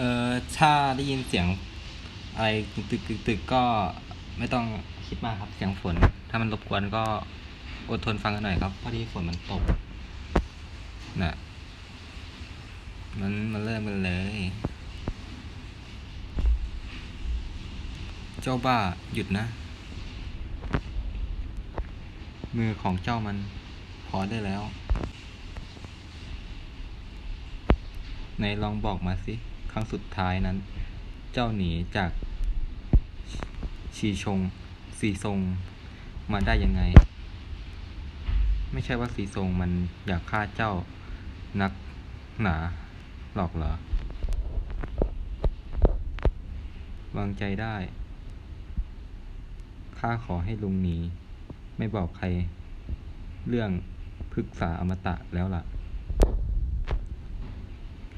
เออถ้าได้ยินเสียงอะไรตึกตึกตึกก็ไม่ต้องคิดมากครับเสียงฝน ถ้ามันรบกวนก็อดทนฟังกันหน่อยครับพอดีฝนมันตกน่ะมันมันเริ่มกันเลย เจ้าบ้าหยุดนะ มือของเจ้ามันพอได้แล้วไหนลองบอกมาสิ รั้งสุดท้ายนั้น เจ้าหนีจากชีชงสีทรงมาได้ยังไง ไม่ใช่ว่าสีทรงมันอยากฆ่าเจ้านักหนาหรอกเหรอ วางใจได้ข้าขอให้ลุงหนี ไม่บอกใคร เรื่องพฤกษาอมตะแล้วล่ะ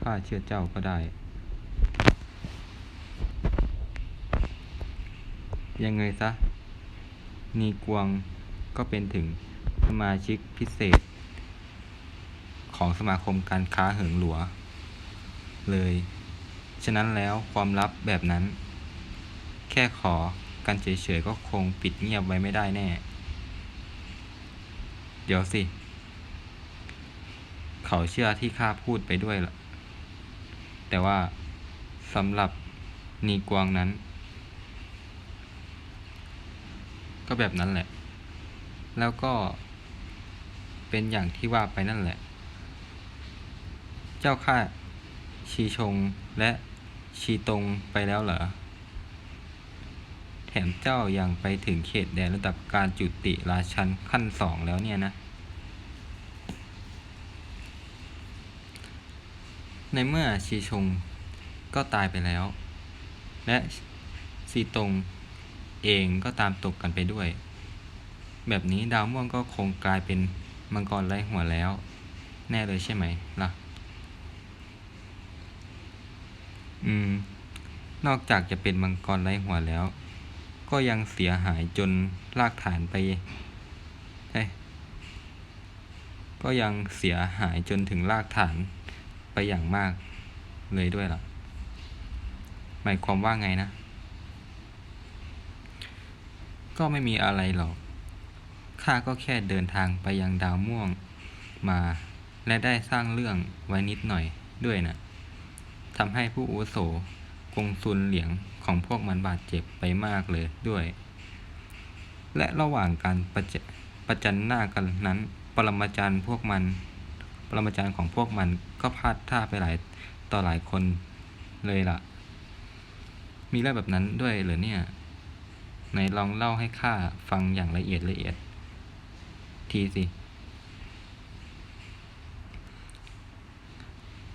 ข้าเชื่อเจ้าก็ได้ ยังไงซะ นีกวงก็เป็นถึงสมาชิกพิเศษ ของสมาคมการค้าเหิงหลัว เลย ฉะนั้นแล้วความลับแบบนั้น แค่ขอกันเฉยๆก็คงปิดเงียบไว้ไม่ได้แน่ เดี๋ยวสิ เขาเชื่อที่ข้าพูดไปด้วยละแต่ว่าสำหรับนีกวงนั้น ก็แบบนั้นแหละ แล้วก็เป็นอย่างที่ว่าไปนั่นแหละ เจ้าข้าชีชงและชีตงไปแล้วเหรอ แถมเจ้ายัางไปถึงเขตแดนระดับการจุติราชันขั้นสองแล้วเนี่ยนะ ในเมื่อชีชงก็ตายไปแล้ว และซีตง เองก็ตามตกกันไปด้วย แบบนี้ดาวม่วงก็คงกลายเป็นมังกรไร้หัวแล้ว แน่เลยใช่ไหมล่ะ อืม นอกจากจะเป็นมังกรไร้หัวแล้ว ก็ยังเสียหายจนลากฐานไปเอ้ก็ยังเสียหายจนถึงลากฐานไปอย่างมากเลยด้วยล่ะหมายความว่าไงนะ ก็ไม่มีอะไรหรอก ข้าก็แค่เดินทางไปยังดาวม่วงมา และได้สร้างเรื่องไว้นิดหน่อยด้วยนะทำให้ผู้อุโสกงซุนเหลียงของพวกมันบาดเจ็บไปมากเลยด้วย และระหว่างการประจประจันหน้ากันนั้น ปรมาจารย์พวกมัน ปรมาจารย์ของพวกมันก็พลาดท่าไปหลายต่อหลายคนเลยล่ะ มีเรื่องแบบนั้นด้วยเหรอเนี่ย ไหนลองเล่าให้ข้าฟังอย่างละเอียดละเอียด ทีสิ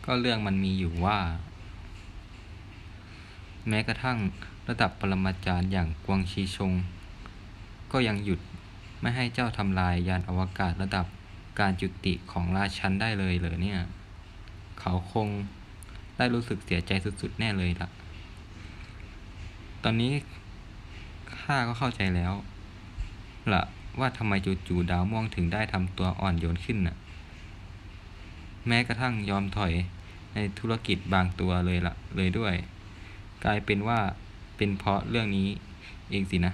ก็เรื่องมันมีอยู่ว่า แม้กระทั่งระดับปรมาจารย์อย่างกวงชีชง ก็ยังหยุดไม่ให้เจ้าทำลายยานอวกาศระดับการจุติของราชันได้เลยเหรอเนี่ย เขาคงได้รู้สึกเสียใจสุดๆแน่เลยล่ะ ตอนนี้ ข้าก็เข้าใจแล้วล่ะว่าทำไมจู่ๆดาวม่วงถึงได้ทำตัวอ่อนโยนขึ้นน่ะ แม้กระทั่งยอมถอยในธุรกิจบางตัวเลยละเลยด้วย กลายเป็นว่าเป็นเพราะเรื่องนี้เองสินะ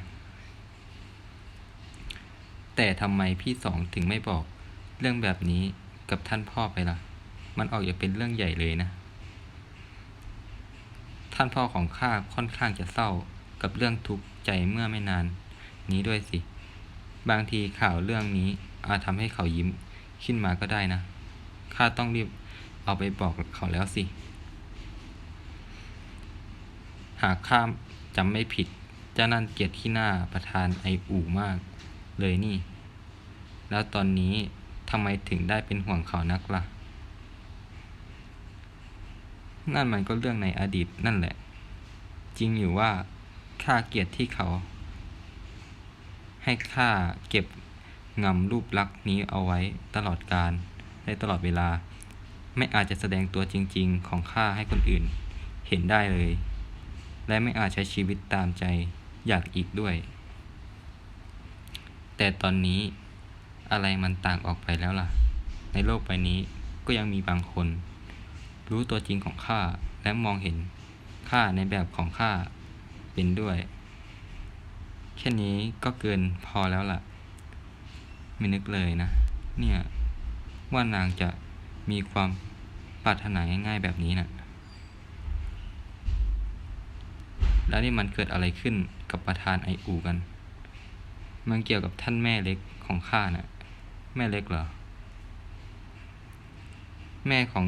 แต่ทำไมพี่สองถึงไม่บอกเรื่องแบบนี้กับท่านพ่อไปล่ะ มันออกจะเป็นเรื่องใหญ่เลยนะ ท่านพ่อของข้าค่อนข้างจะเศร้ากับเรื่องทุกข์ ใจเมื่อไม่นาน นี้ด้วยสิ บางทีข่าวเรื่องนี้อาจทำให้เขายิ้มขึ้นมาก็ได้นะข้าต้องรีบเอาไปบอกเขาแล้วสิ หากข้ามจำไม่ผิดเจ้านั่นเกียรติที่หน้าประธานไออู่มาก เลยนี่ แล้วตอนนี้ทำไมถึงได้เป็นห่วงเขานักละ่ะ นั่นมันก็เรื่องในอดีตนั่นแหละ จริงอยู่ว่า ข้าเกียรติที่เขา ให้ข้าเก็บงำรูปลักษณ์นี้เอาไว้ตลอดการได้ตลอดเวลา ไม่อาจจะแสดงตัวจริง ๆ ของข้าให้คนอื่น เห็นได้เลย และไม่อาจใช้ชีวิตตามใจอยากอีกด้วย แต่ตอนนี้อะไรมันต่างออกไปแล้วล่ะ ในโลกใบนี้ก็ยังมีบางคน รู้ตัวจริงของข้าและมองเห็นข้าในแบบของข้า เป็นด้วย แค่นี้ก็เกินพอแล้วล่ะ ไม่นึกเลยนะ เนี่ย ว่านางจะมีความปรารถนาง่ายๆแบบนี้นะ่ะ แล้วนี่มันเกิดอะไรขึ้นกับประธานไออูกัน มันเกี่ยวกับท่านแม่เล็กของข้านะ่ะ แม่เล็กเหรอ แม่ของ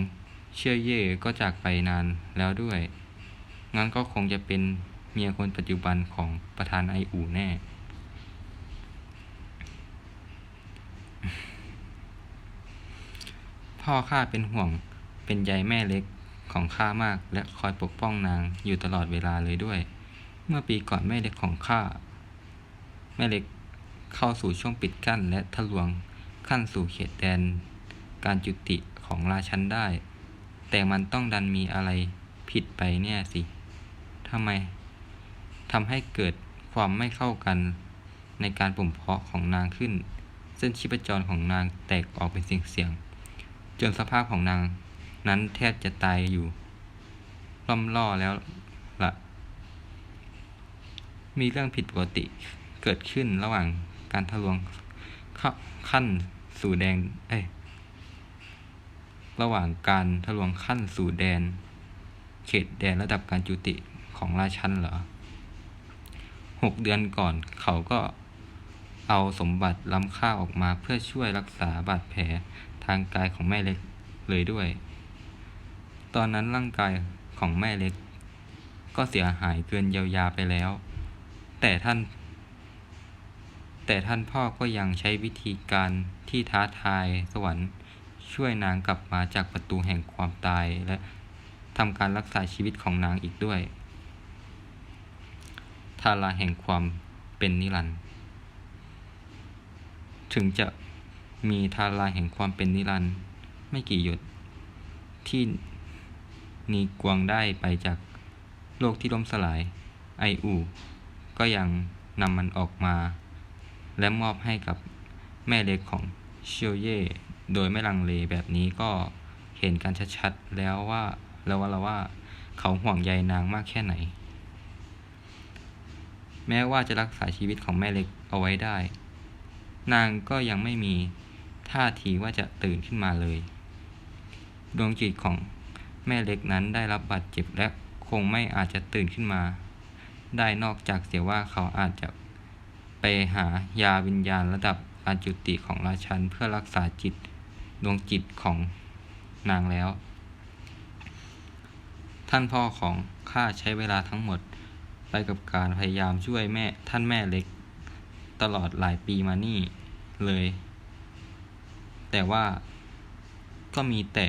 เชื่อเย่ก็จากไปนานแล้วด้วย งั้นก็คงจะเป็น เมียคนปัจจุบันของประธานไออูแน่ พ่อข้าเป็นห่วงเป็นใยแม่เล็กของข้ามากและคอยปกป้องนางอยู่ตลอดเวลาเลยด้วย เมื่อปีก่อนแม่เล็กของข้า แม่เล็กเข้าสู่ช่วงปิดกั้นและทะลวงขั้นสู่เขตแดน การจุติของราชันได้ แต่มันต้องดันมีอะไรผิดไปเนี่ยสิทำไม ทำให้เกิดความไม่เข้ากันในการปุ่มเพาะของนางขึ้น เส้นชีพจรของนางแตกออกเป็นเสียงๆจนสภาพของนางนั้นแทบจะตายอยู่ล่อมล่อแล้วละ่ะ มีเรื่องผิดปกติเกิดขึ้นระหว่างการทะลวงขั้นสู่แดงเอ้ยระหว่างการทะลวงขั้นสู่แดน เขตแดนระดับการจุติของราชันเหรอ หกเดือนก่อนเขาก็เอาสมบัติล้ำค่าออกมาเพื่อช่วยรักษาบาดแผลทางกายของแม่เล็กเลยด้วย ตอนนั้นร่างกายของแม่เล็ก ก็เสียหายเกินเยียวยาไปแล้ว แต่ท่าน แต่ท่านพ่อก็ยังใช้วิธีการที่ท้าทายสวรรค์ช่วยนางกลับมาจากประตูแห่งความตายและทำการรักษาชีวิตของนางอีกด้วย ทาราแห่งความเป็นนิรันดร์ถึงจะมีทาราแห่งความเป็นนิรันดร์ไม่กี่หยด ที่นีกวงได้ไปจากโลกที่ล่มสลายไออูก็ยังนำมันออกมา และมอบให้กับแม่เล็กของเชียวเย่โดยไม่ลังเลแบบนี้ก็เห็นกันชัดๆแล้วว่าแล้วว่าเราว่าเขาห่วงใยนางมากแค่ไหน แม้ว่าจะรักษาชีวิตของแม่เล็กเอาไว้ได้ นางก็ยังไม่มีท่าทีว่าจะตื่นขึ้นมาเลย ดวงจิตของแม่เล็กนั้นได้รับบาดเจ็บและคงไม่อาจจะตื่นขึ้นมา ได้นอกจากเสียว่าเขาอาจจะไปหายาวิญญาณระดับกาจุติของราชันเพื่อรักษาจิตดวงจิตของนางแล้ว ท่านพ่อของข้าใช้เวลาทั้งหมด ไปกับการพยายามช่วยแม่ท่านแม่เล็ก ตลอดหลายปีมานี่เลย แต่ว่าก็มีแต่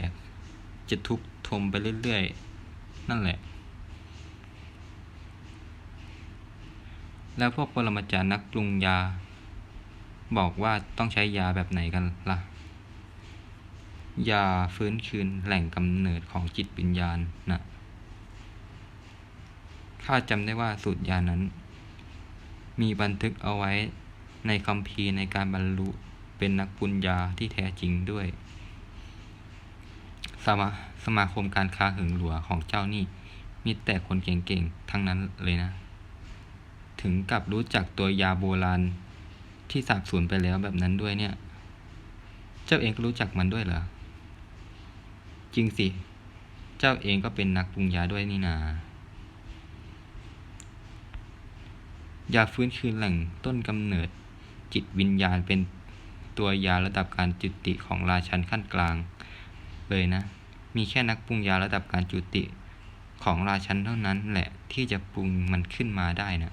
จะทุบทมไปเรื่อยๆ นั่นแหละ แล้วพวกปรมาจารย์นักปรุงยา บอกว่าต้องใช้ยาแบบไหนกันละ่ะ ยาฟื้นคืนแหล่งกำเนิดของจิตวิญญาณนะ ข้าจำได้ว่าสูตรยานั้น มีบันทึกเอาไว้ในคำพีในการบรรลุเป็นนักปุญญาที่แท้จริงด้วย สมาสมาคมการค้าหึงหลัวของเจ้านี่มีแต่คนเก่งๆ ทั้งนั้นเลยนะ ถึงกับรู้จักตัวยาโบราณที่สาบสูญไปแล้วแบบนั้นด้วยเนี่ย เจ้าเองก็รู้จักมันด้วยเหรอ จริงสิ เจ้าเองก็เป็นนักปรุงยาด้วยนี่นา ยาฟื้นคืนแหล่งต้นกำเนิดจิตวิญญาณเป็นตัวยาระดับการจุติของราชันขั้นกลาง เลยนะ มีแค่นักปรุงยาระดับการจุติของราชันเท่านั้นแหละที่จะปรุงมันขึ้นมาได้นะ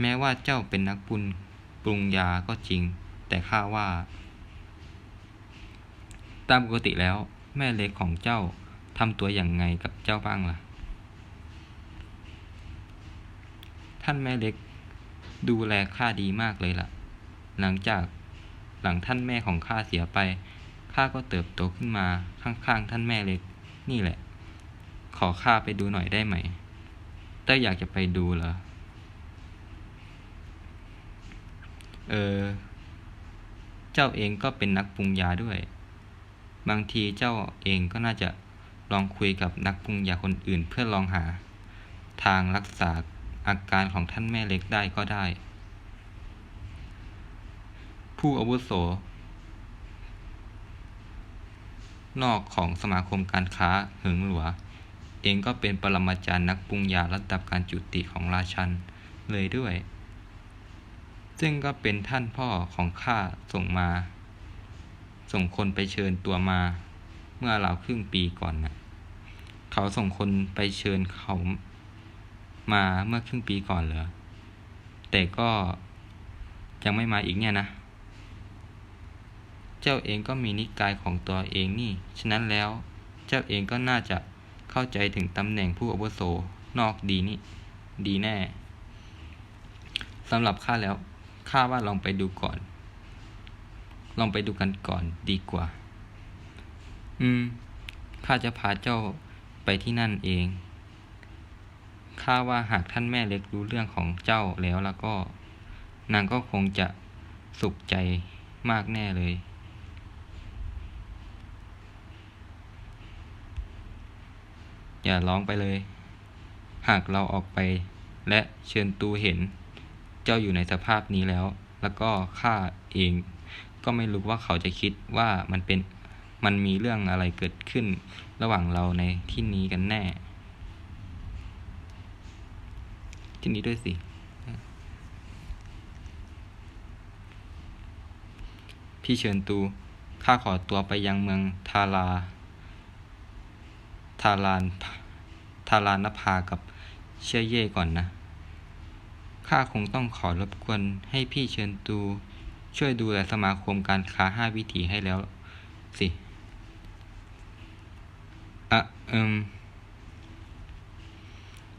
แม้ว่าเจ้าเป็นนักปรุงปรุงยาก็จริง แต่ข้าว่า ตามปกติแล้วแม่เล็กของเจ้าทำตัวอย่างไงกับเจ้าบ้างล่ะ ท่านแม่เล็ก ดูแลข้าดีมากเลยล่ะ หลังจากหลังท่านแม่ของข้าเสียไป ข้าก็เติบโตขึ้นมาข้างๆท่านแม่เล็ก นี่แหละ ขอข้าไปดูหน่อยได้ไหมเต้ยอยากจะไปดูเหรอ เออ เจ้าเองก็เป็นนักปรุงยาด้วย บางทีเจ้าเองก็น่าจะลองคุยกับนักปรุงยาคนอื่นเพื่อลองหา ทางรักษา อาการของท่านแม่เล็กได้ก็ได้ ผู้อาวุโส นอกของสมาคมการค้าเหิงหลัวเองก็เป็นปรมาจารย์นักปรุงยาระดับการจุติของราชันเลยด้วย ซึ่งก็เป็นท่านพ่อของข้าส่งมา ส่งคนไปเชิญตัวมา เมื่อราวครึ่งปีก่อนน่ะเขาส่งคนไปเชิญเขา มาเมื่อครึ่งปีก่อนเหรอ แต่ก็ยังไม่มาอีกเนี่ยนะ เจ้าเองก็มีนิกายของตัวเองนี่ ฉะนั้นแล้วเจ้าเองก็น่าจะเข้าใจถึงตำแหน่งผู้อาวุโสนอกดีนี่ ดีแน่สำหรับข้าแล้วข้าว่าลองไปดูก่อน ลองไปดูกันก่อนดีกว่า อืมข้าจะพาเจ้าไปที่นั่นเอง ข้าว่าหากท่านแม่เล็กรู้เรื่องของเจ้าแล้วแล้วก็ นางก็คงจะสุขใจมากแน่เลย อย่าร้องไปเลย หากเราออกไป และเชิญตูเห็น เจ้าอยู่ในสภาพนี้แล้ว แล้วก็ข้าเองก็ไม่รู้ว่าเขาจะคิดว่ามันเป็นมันมีเรื่องอะไรเกิดขึ้นระหว่างเราในที่นี้กันแน่ ที่นี้ด้วยสิพี่เชิญตู ข้าขอตัวไปยังเมืองทารา ทาราน ทารานภากับเชื่อเย่ก่อนนะ ข้าคงต้องขอรบกวนให้พี่เชิญตู ช่วยดูแลสมาคมการค้าห้าวิถีให้แล้ว สิอะอิม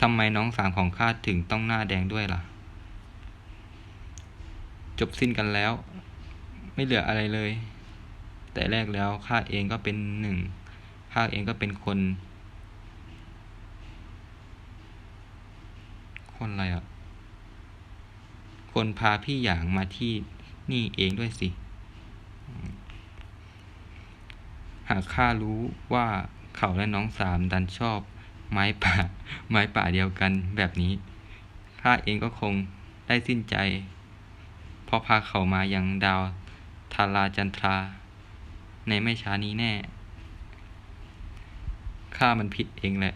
ำไมน้องสาวของข้าถึงต้องหน้าแดงด้วยล่ะ จบสิ้นกันแล้ว ไม่เหลืออะไรเลย แต่แรกแล้วข้าเองก็เป็นหนึ่งข้าเองก็เป็นคน คนอะไรอะ คนพาพี่หยางมาที่นี่เองด้วยสิ หากข้ารู้ว่าเขาและน้องสามดันชอบ ไม้ป่า ไม้ป่าเดียวกันแบบนี้ข้าเองก็คงได้สิ้นใจเพราะพาเขามายังดาวทาราจันทรา ในไม่ช้านี้แน่ ข้ามันผิดเองแหละ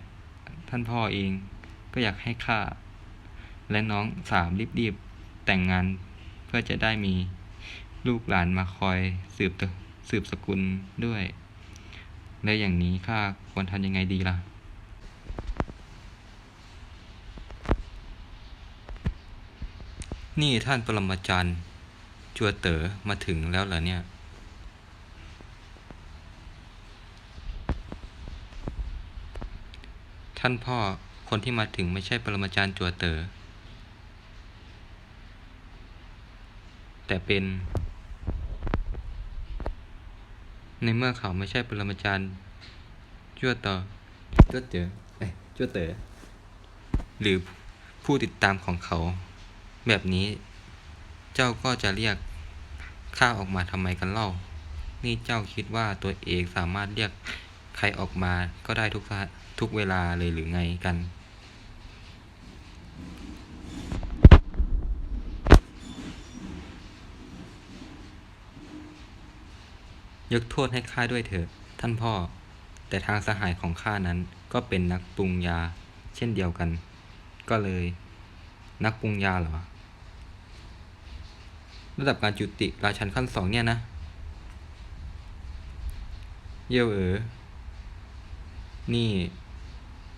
ท่านพ่อเองก็อยากให้ข้า และน้องสามรีบๆ แต่งงานเพื่อจะได้มีลูกหลานมาคอยสืบตระสืบสกุลด้วย แล้วอย่างนี้ข้าควรทำยังไงดีล่ะ นี่ท่านปรมาจารย์จัวเต๋อมาถึงแล้วเหรอเนี่ย ท่านพ่อคนที่มาถึงไม่ใช่ปรมาจารย์จัวเต๋อแต่เป็น ในเมื่อเขาไม่ใช่ปรมาจารย์จัวเต๋อจัวเต๋อเอ้ยจัวเต๋อหรือผู้ติดตามของเขา แบบนี้ เจ้าก็จะเรียกข้าออกมาทำไมกันเล่า นี่เจ้าคิดว่าตัวเองสามารถเรียกใครออกมาก็ได้ทุกทุกเวลาเลยหรือไงกัน ยกโทษให้ข้าด้วยเถอะท่านพ่อ แต่ทางสหายของข้านั้นก็เป็นนักปรุงยาเช่นเดียวกัน ก็เลย นักปรุงยาเหรอ ระดับการจุติราชันขั้นสองเนี่ยนะ เยวเอ๋อนี่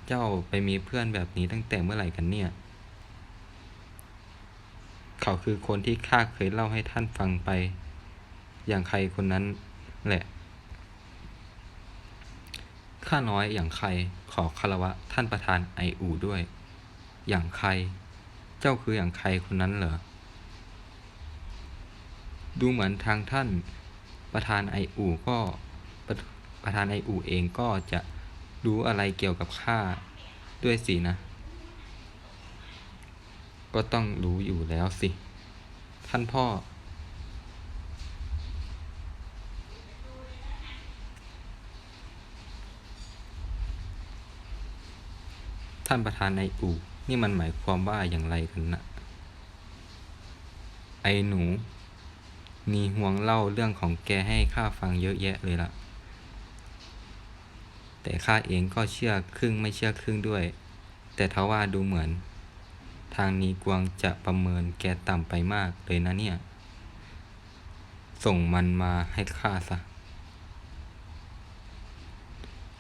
เจ้าไปมีเพื่อนแบบนี้ตั้งแต่เมื่อไหร่กันเนี่ย เขาคือคนที่ข้าเคยเล่าให้ท่านฟังไป อย่างใครคนนั้นแหละ ข้าน้อยอย่างใครขอคารวะท่านประธานไออูด้วย อย่างใคร เจ้าคืออย่างใครคนนั้นเหรอ ดูเหมือนทางท่านประธานไออูก็ประประธานไออูเองก็จะรู้อะไรเกี่ยวกับข้าด้วยสินะ ก็ต้องรู้อยู่แล้วสิ ท่านพ่อ ท่านประธานไออู่ นี่มันหมายความว่าอย่างไรกันนะไอ้หนู มีห่วงเล่าเรื่องของแกให้ข้าฟังเยอะแยะเลยล่ะ แต่ข้าเองก็เชื่อครึ่งไม่เชื่อครึ่งด้วย แต่ทว่าดูเหมือน ทางนี้กวางจะประเมินแกต่ำไปมากเลยนะเนี่ย ส่งมันมาให้ข้าซะ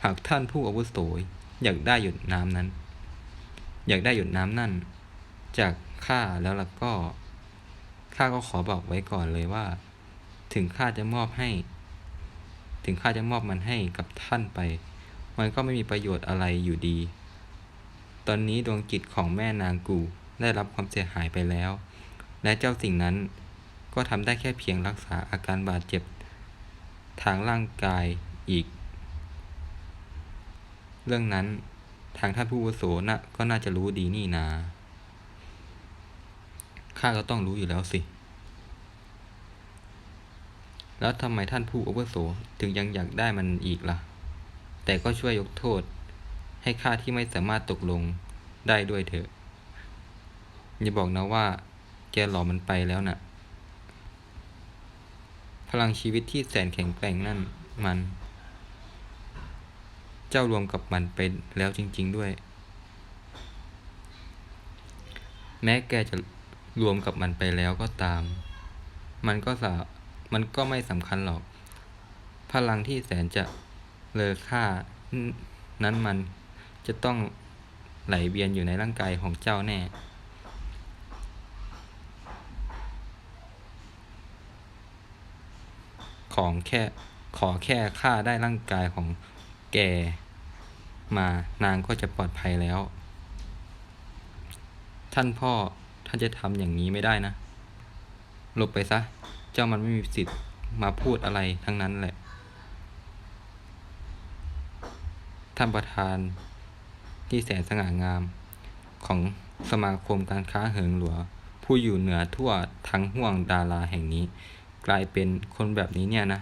หากท่านผู้อาวุโสอยากได้หยดน้ำนั้น อยากได้หยดน้ำนั่น จากข้าแล้วล่ะก็ข้าก็ขอบอกไว้ก่อนเลยว่า ถึงข้าจะมอบให้ ถึงข้าจะมอบมันให้กับท่านไป มันก็ไม่มีประโยชน์อะไรอยู่ดี ตอนนี้ดวงจิตของแม่นางกูได้รับความเสียหายไปแล้ว และเจ้าสิ่งนั้นก็ทำได้แค่เพียงรักษาอาการบาดเจ็บ ทางร่างกายอีก เรื่องนั้น ทางท่านผู้อาวุโสนะก็น่าจะรู้ดีนี่นา ข้าก็ต้องรู้อยู่แล้วสิ แล้วทำไมท่านผู้อาวุโสถึงยังอยากได้มันอีกล่ะ แต่ก็ช่วยยกโทษ ให้ข้าที่ไม่สามารถตกลงได้ด้วยเถอะ อย่าบอกนะว่า แกหลอกมันไปแล้วน่ะ พลังชีวิตที่แสนแข็งแกร่งนั่นมัน เจ้ารวมกับมันไปแล้วจริง ๆด้วย แม้แกจะรวมกับมันไปแล้วก็ตาม มันก็สามันก็ไม่สำคัญหรอก พลังที่แสนจะเลอค่า นั้นมันจะต้องไหลเวียนอยู่ในร่างกายของเจ้าแน่ ของแค่ขอแค่ข้าได้ร่างกายของ แกมานางก็จะปลอดภัยแล้ว ท่านพ่อท่านจะทำอย่างนี้ไม่ได้นะ หลบไปซะ เจ้ามันไม่มีสิทธิ์มาพูดอะไรทั้งนั้นแหละ ท่านประธานที่แสนสง่างามของสมาคมการค้าเหิงหลัวผู้อยู่เหนือทั่วทั้งห่วงดาราแห่งนี้ กลายเป็นคนแบบนี้เนี่ยนะ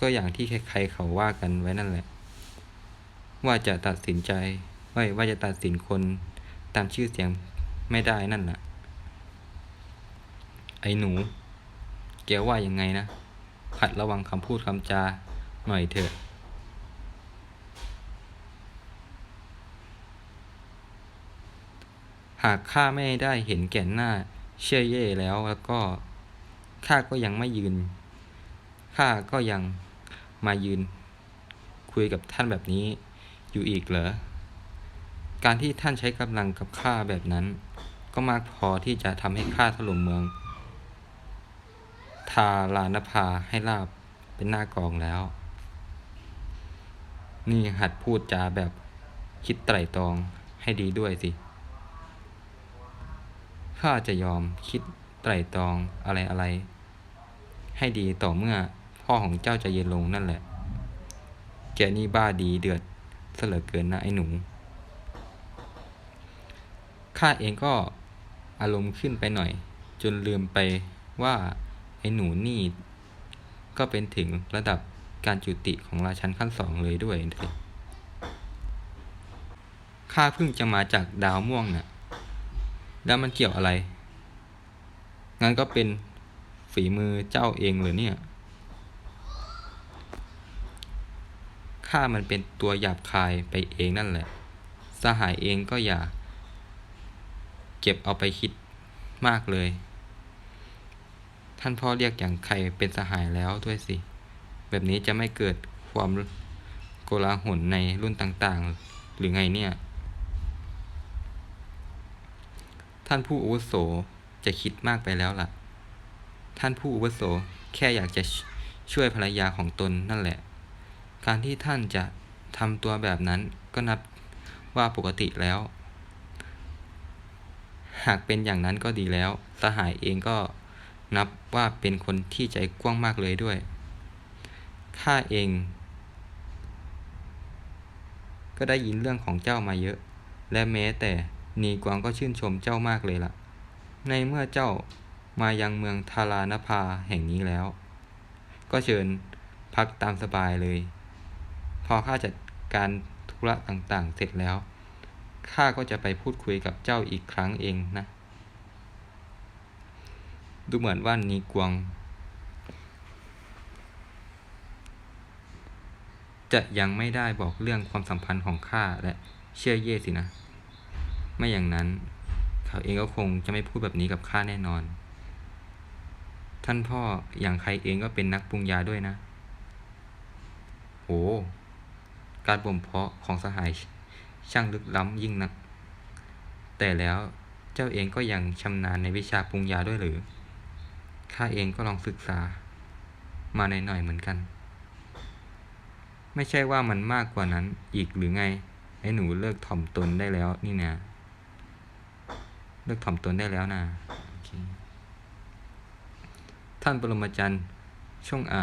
ก็อย่างที่ใครๆเขาว่ากันไว้นั่นแหละ ว่าจะตัดสินใจว่าว่าจะตัดสินคนตามชื่อเสียงไม่ได้นั่นแหละไอ้หนูแกว่ายังไงนะหัดระวังคำพูดคำจาหน่อยเถอะ หากข้าไม่ได้เห็นแก่นหน้าเชื่อเย่แล้วแล้วก็ข้าก็ยังไม่ยืนข้าก็ยัง มายืน คุยกับท่านแบบนี้อยู่อีกเหรอ การที่ท่านใช้กำลังกับข้าแบบนั้น ก็มากพอที่จะทำให้ข้าถล่มเมือง ทาลานภาให้ลาบเป็นหน้ากองแล้ว นี่หัดพูดจาแบบคิดไตร่ตรองให้ดีด้วยสิ ข้าจะยอมคิดไตร่ตรองอะไรอะไร ให้ดีต่อเมื่อ พ่อของเจ้าจะเย็นลงนั่นแหละ แกนี่บ้าดีเดือดเสลือเกินนะไอ้หนูข้าเองก็อารมณ์ขึ้นไปหน่อย จนลืมไปว่าไอ้หนูนี่ ก็เป็นถึงระดับการจุติของราชันขั้นสองเลยด้วยข้าเพิ่งจะมาจากดาวม่วงน่ะ แล้วมันเกี่ยวอะไร งั้นก็เป็นฝีมือเจ้าเองเลยเนี่ย ข้ามันเป็นตัวหยาบคายไปเองนั่นแหละ สหายเองก็อย่า เก็บเอาไปคิดมากเลย ท่านพ่อเรียกอย่างใครเป็นสหายแล้วด้วยสิ แบบนี้จะไม่เกิดความโกลาหลในรุ่นต่างๆ หรือไงเนี่ย ท่านผู้อุโสจะคิดมากไปแล้วล่ะ ท่านผู้อุโสแค่อยากจะช่วยภรรยาของตนนั่นแหละ การที่ท่านจะทำตัวแบบนั้นก็นับว่าปกติแล้ว หากเป็นอย่างนั้นก็ดีแล้ว สหายเองก็นับว่าเป็นคนที่ใจกว้างมากเลยด้วย ข้าเอง ก็ได้ยินเรื่องของเจ้ามาเยอะ และแม้แต่นีกวางก็ชื่นชมเจ้ามากเลยล่ะ ในเมื่อเจ้ามายังเมืองทารานภาแห่งนี้แล้ว ก็เชิญพักตามสบายเลย พอข้าจัดการธุระต่างๆ เสร็จแล้วข้าก็จะไปพูดคุยกับเจ้าอีกครั้งเองนะ ดูเหมือนว่านีกวง จะยังไม่ได้บอกเรื่องความสัมพันธ์ของข้าและเชื่อเย่สินะ ไม่อย่างนั้น เขาเองก็คงจะไม่พูดแบบนี้กับข้าแน่นอน ท่านพ่ออย่างใครเองก็เป็นนักปรุงยาด้วยนะ โอ้ การบ่มเพาะของสหายช่างลึกล้ำยิ่งนัก แต่แล้วเจ้าเองก็ยังชำนาญในวิชาปรุงยาด้วยหรือ ข้าเองก็ลองศึกษา มาในหน่อยเหมือนกัน ไม่ใช่ว่ามันมากกว่านั้นอีกหรือไง ไอ้หนูเลิกถ่อมตนได้แล้วนี่นะเลิกถ่อมตนได้แล้วนะโอเคท่านปรมาจารย์ช่วงอ่า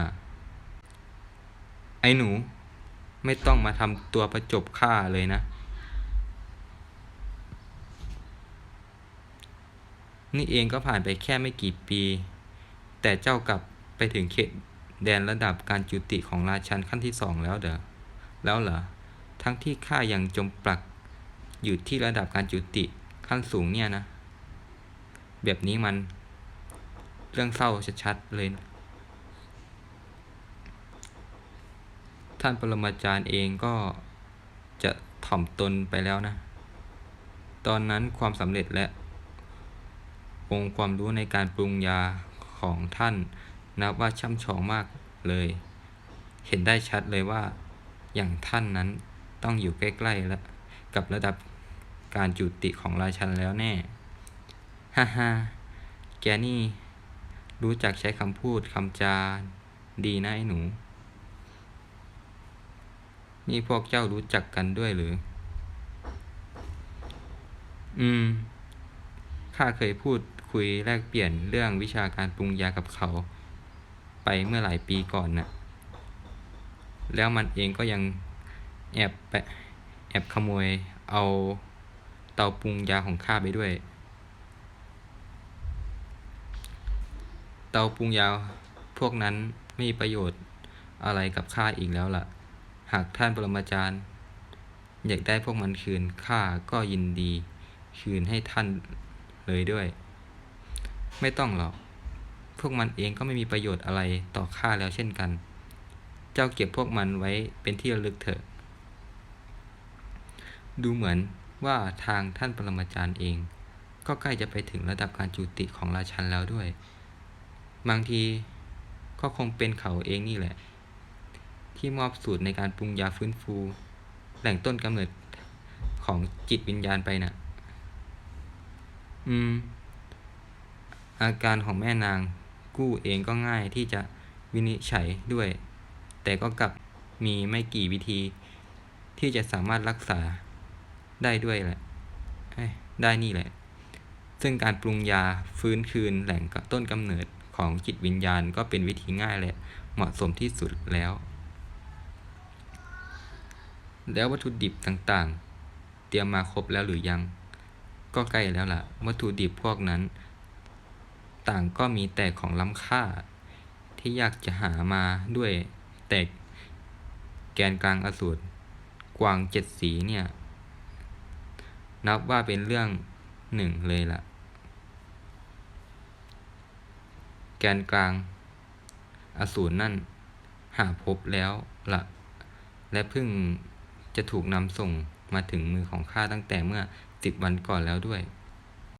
ไอ้หนู ไม่ต้องมาทำตัวประจบข้าเลยนะ นี่เองก็ผ่านไปแค่ไม่กี่ปี แต่เจ้ากลับไปถึงเขตแดนระดับการจุติของราชันขั้นที่สองแล้วเด้อแล้วเหรอ ทั้งที่ข้ายังจมปลักอยู่ที่ระดับการจุติขั้นสูงเนี่ยนะ แบบนี้มันเรื่องเศร้าชัดๆเลย ท่านปรมาจารย์เองก็จะถ่อมตนไปแล้วนะ ตอนนั้นความสำเร็จและองค์ความรู้ในการปรุงยาของท่านนับว่าช่ำชองมากเลย เห็นได้ชัดเลยว่าอย่างท่านนั้นต้องอยู่ใกล้ๆแล้วกับระดับการจุติของราชันแล้วแน่ ฮ่าฮ่าแกนี่รู้จักใช้คำพูดคำจาดีนะไอ้หนู นี่พวกเจ้ารู้จักกันด้วยหรือ อืม ข้าเคยพูดคุยแลกเปลี่ยนเรื่องวิชาการปรุงยากับเขา ไปเมื่อหลายปีก่อนน่ะ แล้วมันเองก็ยังแอบไปแอบขโมยเอาเตาปรุงยาของข้าไปด้วย เตาปรุงยาพวกนั้นไม่มีประโยชน์อะไรกับข้าอีกแล้วล่ะ หากท่านปรมาจารย์ อยากได้พวกมันคืนข้าก็ยินดีคืนให้ท่านเลยด้วย ไม่ต้องหรอก พวกมันเองก็ไม่มีประโยชน์อะไรต่อข้าแล้วเช่นกัน เจ้าเก็บพวกมันไว้เป็นที่ระลึกเถอะ ดูเหมือนว่าทางท่านปรมาจารย์เอง ก็ใกล้จะไปถึงระดับการจุติของราชันแล้วด้วย บางทีก็คงเป็นเขาเองนี่แหละ ที่มอบสูตรในการปรุงยาฟื้นฟู แหล่งต้นกำเนิดของจิตวิญญาณไปน่ะ อืม อาการของแม่นางกู้เองก็ง่ายที่จะวินิจฉัยด้วย แต่ก็กลับมีไม่กี่วิธี ที่จะสามารถรักษาได้ด้วยแหละ ได้นี่แหละ ซึ่งการปรุงยาฟื้นคืนแหล่งต้นกำเนิดของจิตวิญญาณก็เป็นวิธีง่ายและเหมาะสมที่สุดแล้ว แล้ววัตถุดิบต่างๆ เตรียมมาครบแล้วหรือยัง ก็ใกล้แล้วล่ะ วัตถุดิบพวกนั้น ต่างก็มีแต่ของล้ำค่า ที่อยากจะหามาด้วยแต่แกนกลางอสูรกวางเจ็ดสีเนี่ย นับว่าเป็นเรื่องหนึ่งเลยล่ะ แกนกลางอสูรนั่นหาพบแล้วล่ะ และเพิ่ง จะถูกนำส่งมาถึงมือของข้าตั้งแต่เมื่อสิบวันก่อนแล้วด้วย